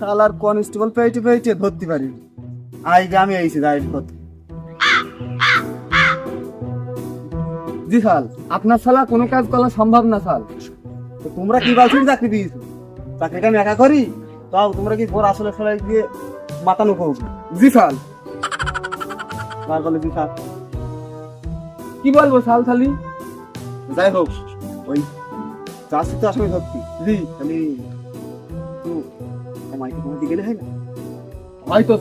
শালার কনস্টেবল পেয়েছে পেয়েছে ধরতে পারি। আজকে আমি আইছি রাইড করতে জি সাল আপনার শালা কোনো কাজ করা সম্ভব না সাল তো তোমরা কি বলছো চাকরি দিয়েছ? চাকরিটা আমি একা করি? তাও তোমরা কি ভোর আসলে সবাই দিয়ে মাতানো করো জি স্যার। তার বলে, জি স্যার। কি বলব সাল খালি যাই হোক, ওই চাষি তো আসলে সত্যি। জি একটু আমায় কি তোমার গেলে হয় না? হয়তো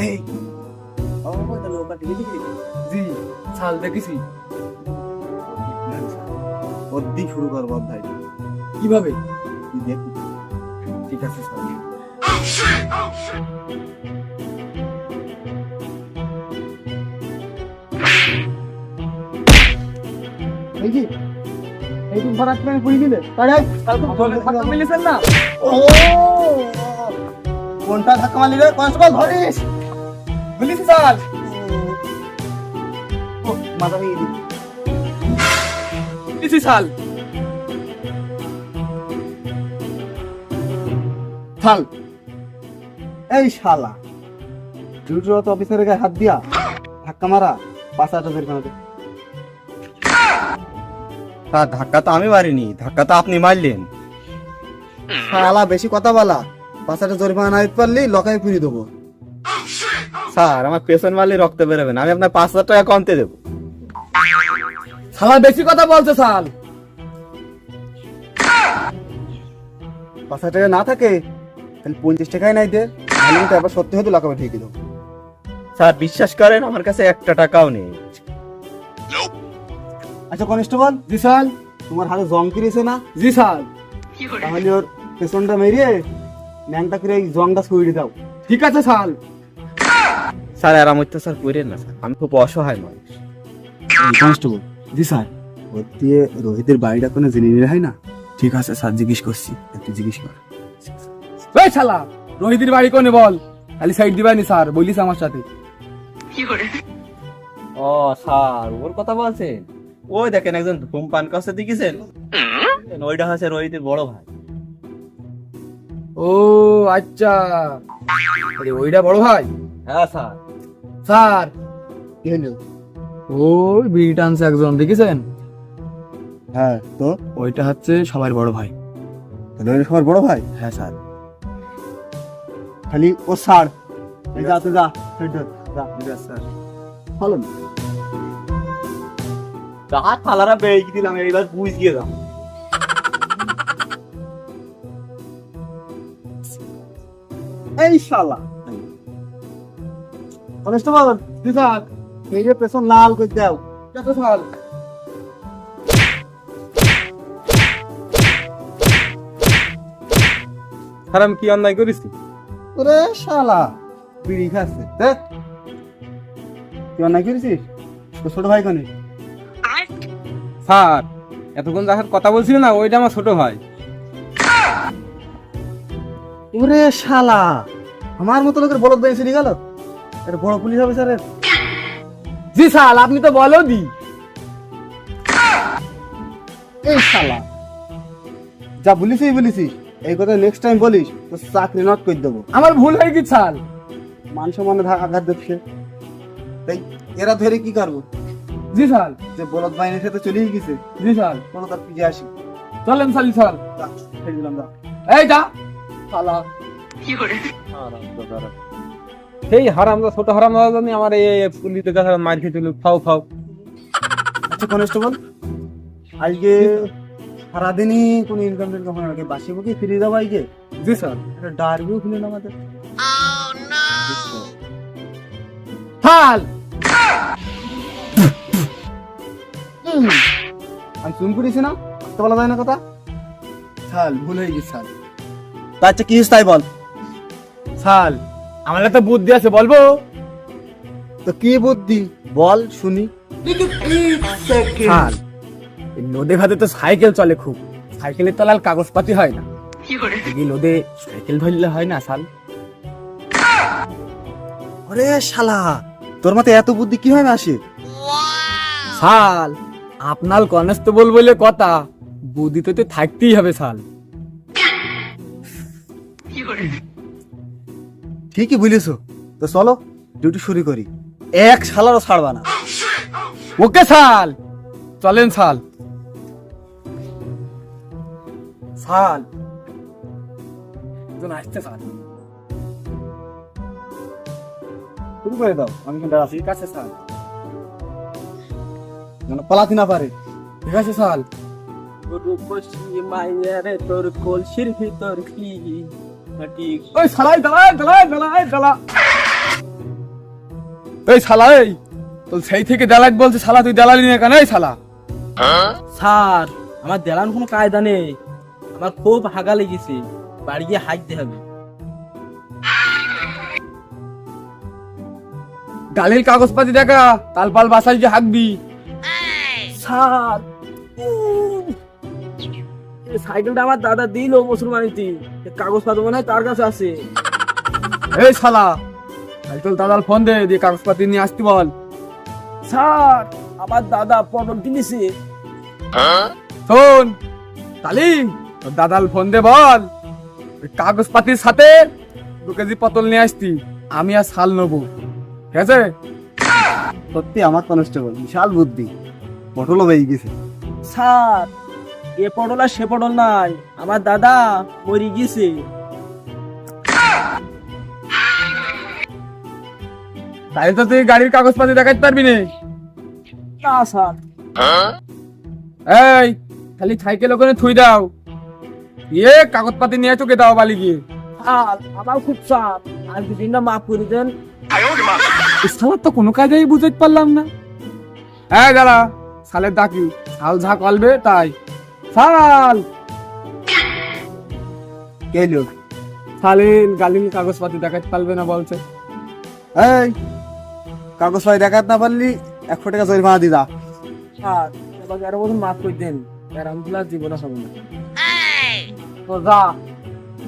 এই জি দেখেছি। অদ্দি শুরু করব অধ্যায় কীভাবে? দেখি। ঠিক আছে স্যার। এই দিলে। না? ও কোনটা ধাক্কা মারলি রে, কনস্টেবল ধরিস। Police sir. ও, মাথা ভেঙে থাল। এই শালা। ডিউটিরত অফিসারের গায়ে হাত দিয়া ধাক্কা মারা পাঁচ হাজার জরিমানা তা ধাক্কা তো আমি মারিনি, ধাক্কা তো আপনি মারলেন। শালা, বেশি কথা বলা। হাজার জরিমানা না দিতে পারলি, লকায় ফিরিয়ে দেবো। স্যার, আমার পেছন মারলে রক্ত বেরোবে না, আমি আপনার পাঁচ হাজার টাকা কমতে দেবো। শালা, বেশি কথা বলছে শাল পাঁচ হাজার টাকা না থাকে, তাহলে পঞ্চাশ টাকাই নাই দে তাহলে কিন্তু একবার সত্যি হয়তো লকাবে ঠিকই দেবো। স্যার, বিশ্বাস করেন, আমার কাছে একটা টাকাও নেই। আচ্ছা কনস্টেবল? জি স্যার। তোমার হাতে জং কিরেছে না? জি স্যার। তাহলে ওর পেছনটা মেরিয়ে ন্যাংটা করে এই জংটা ছুঁড়ে দাও। ঠিক আছে স্যার। স্যার এরাম স্যার করেন না স্যার। আমি খুব অসহায় মানুষ। কনস্টেবল জি স্যার। ওর দিয়ে রোহিতের বাড়িটা কোনো জেনে নিলে হয় না? ঠিক আছে স্যার জিজ্ঞেস করছি। একটু জিজ্ঞেস কর। এই শালা রোহিতের বাড়ি কোনে বল? খালি সাইড দিবানি স্যার বলিস আমার সাথে। ও স্যার ওর কথা বলছেন? ওই দেখেন একজন ধূমপান করছে দেখেছেন? ওইটা হচ্ছে রোহিতের বড় ভাই। ও আচ্ছা। আরে ওইটা বড় ভাই? হ্যাঁ স্যার। স্যার। কি হলো ওই বিড়ি টানছে একজন দেখেছেন? হ্যাঁ তো? ওইটা হচ্ছে সবার বড় ভাই। তাহলে সবার বড় ভাই? হ্যাঁ স্যার। খালি ও স্যার। যা তুই যা যা। স্যার। ভালো গাছ ফালারা বেরিয়ে দিলাম এইবার বুঝ গিয়ে দাও। এই শালা। কনস্টেবল জি স্যার এই যে পেছন লাল করে দাও। কত সাল আমি কি অন্যায় করেছি ওরে শালা বিড়ি খাচ্ছে দেখ তুই অন্যায় করেছিস তো ছোট ভাই কনে? স্যার এতক্ষণ যাহার কথা বলছিল না ওইটা আমার ছোট ভাই। ওরে শালা আমার মতো লোকের বলদ বেঁচে চলে গেল? এটা বড় পুলিশ অফিসারের জি স্যার আপনি তো বলো দি এই শালা যা বলিসই বলিসিস এই কথা নেক্সট টাইম বলিস তো চাকরি নট করে দেবো। আমার ভুল হয়ে গেছে স্যার। মান সম্মানে আঘাত দিচ্ছে তাই এরা ধরে কি করব? জি স্যার। যে বলদ বাহিনীর সাথে চলেই গেছে। জি স্যার। কোনো তার পিজে আসি চলেন সালি স্যার। ছেড়ে দিলাম যা। এই যা। শালা সেই হারামদা ছোট হারামদা জানি আমার এই পুলিশের কাছে মার খেয়ে চলে ফাও ফাও আচ্ছা কনস্টেবল আজকে সারাদিনই কোনো ইনকাম টিনকাম হয় না নাকি বাসি বুকি ফিরে যাব আজকে? জি স্যার। একটা ডারবিও খুলে না আমাদের থাল আমি চুম করেছি না? আসতে বলা যায় না কথা? সাল ভুল হয়ে গেছে সাল তা আচ্ছা কি হয়েছে তাই বল। সাল আমার একটা বুদ্ধি আছে বলব? তো কি বুদ্ধি? বল শুনি। সাল এই নদে ঘাটে তো সাইকেল চলে খুব। সাইকেলের তো তলাল কাগজপাতি হয় না। এই নদে সাইকেল ধরলে হয় না সাল আরে শালা তোর মাথায় এত বুদ্ধি কীভাবে আসে? সাল আপনার কনস্টেবল বলে কথা বৌদিতে তো থাকতেই হবে সাল। ঠিকই বুঝেছ তো চলো ডিউটি শুরু করি। এক শালারও ছাড়বা না। ওকে সাল। চলেন সাল। সাল। একজন আসতে সাল। শুরু করে দাও আমি কিন্তু আছি ঠিক আছে সাল। যেন পালাতে না পারে। ঠিক আছে সাল? তোর কলসির ভিতর কি? মাটি ওই সালাই দালাই দালাই দালাই দালা এই শালা এই। তো সেই থেকে দালাল বলছে শালা তুই দালালি না কেন এই শালা? স্যার আমার দেলান কোনো কায়দা নেই। আমার খুব হাগা লেগেছে। বাড়ি গিয়ে হাঁকতে হবে। ডালির কাগজপাতি দেখা তালপাল বাসায় গিয়ে হাঁকবি। স্যার। সাইকেলটা আমার দাদা দিল মুসলমানিতে। কাগজ পাতা মনে হয় তার কাছে আছে। এই শালা তোর দাদার ফোন দে দিয়ে কাগজপাতি নিয়ে আসতে বল। স্যার আমার দাদা পটল কিনেছে। শোন তালি তোর দাদার ফোন দে বল। ওই কাগজপাতির সাথে দু কেজি পটল নিয়ে আসতি আমি আর শাল নেব। ঠিক আছে? সত্যি আমার কনস্টেবল বিশাল বুদ্ধি। পটলও হয়ে গেছে। স্যার এ পটল আর সে পটল নাই আমার দাদা মরি গেছে। তাই তো তুই গাড়ির কাগজপাতি দেখাতে পারবি না। না স্যার। এই খালি সাইকেল ওখানে থুই দাও। ইয়ে কাগজপাতি নিয়ে চোখে দাও বালি গিয়ে। স্যার আমার খুব চাপ। আর দুদিনটা মাফ করে দেন। সালার তো কোনো কাজেই বুঝতে পারলাম না। হ্যাঁ দাঁড়া। সালের ডাকি। সাল ঝা কলবে তাই। সাল! কে লোক? সালিন গালিন কাগজপাতি দেখাতে পারবে না বলছে। এই কাগজ পাই দেখাতে না পারলি একশো টাকা জরিমানা দি যা। স্যার এবার আরও বছর মাফ করে দেন। আর আমগুলা জীবনে হবে না তো যা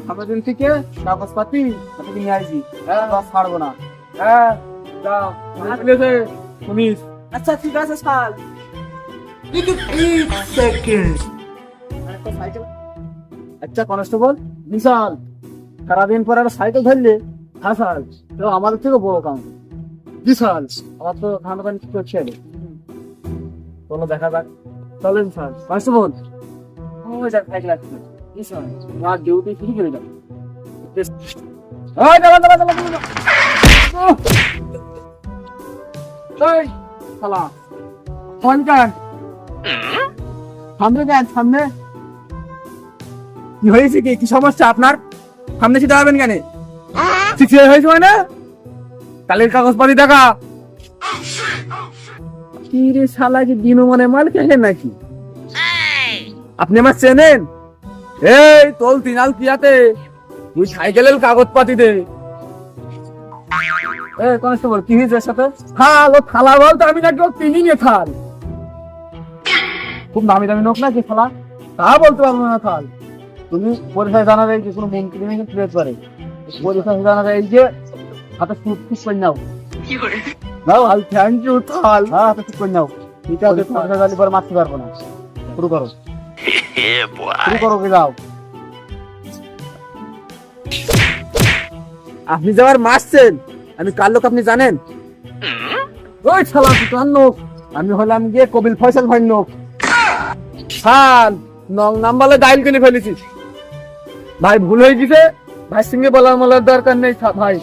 সামনের দিন থেকে কাগজপাতি তোকে নিয়ে আসবি হ্যাঁ বাস ছাড়বো না। হ্যাঁ যা শুনিস। আচ্ছা ঠিক আছে স্যার আচ্ছা কনস্টেবল বিশাল সারাদিন পর সাইকেল ধরলে হ্যাঁ স্যার, তো আমাদের থেকে বড় কাম। বিশাল আমার তো ঠান্ডা পানি কি করছে চলো দেখা যাক। চলেন, স্যার। কনস্টেবল। এই শালা ফোন কার সামনে যান সামনে। কি হয়েছে কি? কি সমস্যা আপনার? সামনে কেন? হয়েছে হয় না কালের কাগজপাতি দেখা। কি রে শালা, কি দিনু মানে মাল নাকি? আপনি আমার চেনেন? এই, তোল তিনাল কিয়াতে। তুই সাইকেলের কাগজপাতি দে। এ কনস্টেবল কি হয়েছে সাথে? থাল ও থালা বলতে আমি নাকি ও তিনি নিয়ে থাল খুব নামি দামি নোক নাকি শালা তা বলতে পারব না থাল তুমি পরিচয় জানাবে যে কোনো মন্ত্রী নাকি প্রেস করে পরিচয় জানাবে এই যে হাতে সুট ঠিক করে নাও। নাও হাল থ্যাংক ইউ থাল হ্যাঁ হাতে ঠিক করে নাও। ঠিক আছে পরিচয় জানি পরে মারতে পারব না। শুরু করো। শুরু করো কি যাও। আপনি যাওয়ার মারছেন আমি কার লোক আপনি জানেন? ওই শালা তুই কার লোক? আমি হলাম গিয়ে কবিল ফয়সাল ভাই লোক। খান নং নাম্বারে ডাইল করে ফেলেছিস ভাই, ভুল হয়ে গেছে। ভাই, সঙ্গে বলার মলার দরকার নেই ভাই।